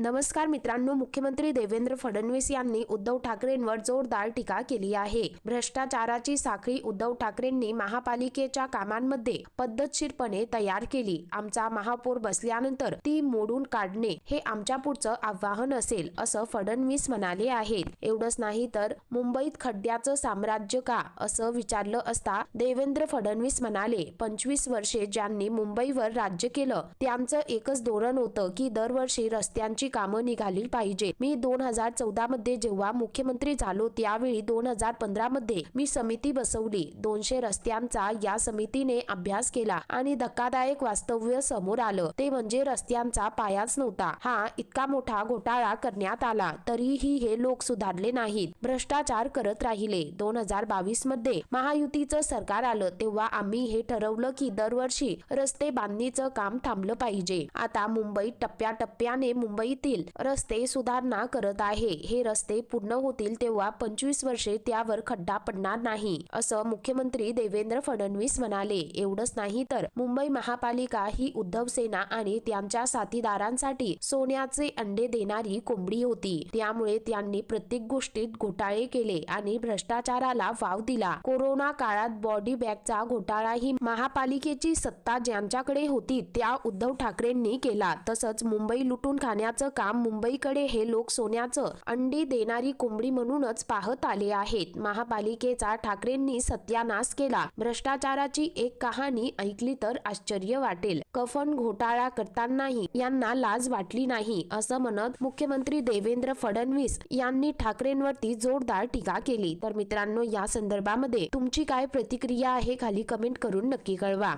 नमस्कार मित्रांनो मुख्यमंत्री देवेंद्र फडणवीस यांनी उद्धव ठाकरेंवर जोरदार टीका केली आहे. भ्रष्टाचाराची साखळी उद्धव ठाकरेंनी महापालिकेच्या कामांमध्ये पद्धतशीरपणे तयार केली. आमचा महापौर बसल्यानंतर ती मोडून काढणे हे आमच्या पुढचं आव्हान असेल असं फडणवीस म्हणाले आहेत. एवढंच नाही तर मुंबईत खड्ड्याचं साम्राज्य का असं विचारलं असता देवेंद्र फडणवीस म्हणाले पंचवीस वर्षे ज्यांनी मुंबईवर राज्य केलं त्यांचं एकच धोरण होतं की दरवर्षी रस्त्यांची कामं निघाली पाहिजे मी दोन हजार चौदा मध्ये जेव्हा मुख्यमंत्री झालो त्यावेळी दोन हजार पंधरा मध्ये मी समिती बसवली. दोनशे रस्त्यांचा या समितीने अभ्यास केला आणि धक्कादायक वास्तव्य समोर आलं. ते म्हणजे रस्त्यांचा पायाच नव्हता. हा इतका मोठा घोटाळा करण्यात आला तरीही हे लोक सुधारले नाहीत. भ्रष्टाचार करत राहिले. दोन हजार बावीसमध्ये महायुतीचं सरकार आलं तेव्हा आम्ही हे ठरवलं की दरवर्षी रस्ते बांधणीचं काम थांबलं पाहिजे. आता मुंबईत टप्प्याटप्प्याने मुंबईतील रस्ते सुधारणा करत आहे. हे रस्ते पूर्ण होतील तेव्हा पंचवीस वर्षे त्यावर खड्डा पडणार नाही असं मुख्यमंत्री देवेंद्र फडणवीस म्हणाले. एवढंच नाही तर मुंबई महापालिका ही उद्धव सेना आणि त्यांच्या साथीदारांसाठी सोन्याचे अंडे देणारी कोंबडी होती. त्यामुळे त्यांनी प्रत्येक गोष्टीत घोटाळे केले आणि भ्रष्टाचाराला वाव दिला. कोरोना काळात बॉडी बॅगचा घोटाळा ही महापालिकेची सत्ता ज्यांच्याकडे होती त्या उद्धव ठाकरेंनी केला. तसंच मुंबई लुटून खाण्याचा काम मुंबईकडे हे लोक सोन्याचं अंडी देणारी कोंबडी म्हणूनच पाहत आले आहेत. महापालिकेचा ठाकरेंनी सत्यानाश केला. भ्रष्टाचाराची एक कहाणी ऐकली तर आश्चर्य वाटेल. कफन घोटाळा करतानाही यांना लाज वाटली नाही असं म्हणत मुख्यमंत्री देवेंद्र फडणवीस यांनी ठाकरेंवरती जोरदार टीका केली. तर मित्रांनो या संदर्भामध्ये तुमची काय प्रतिक्रिया आहे खाली कमेंट करून नक्की कळवा.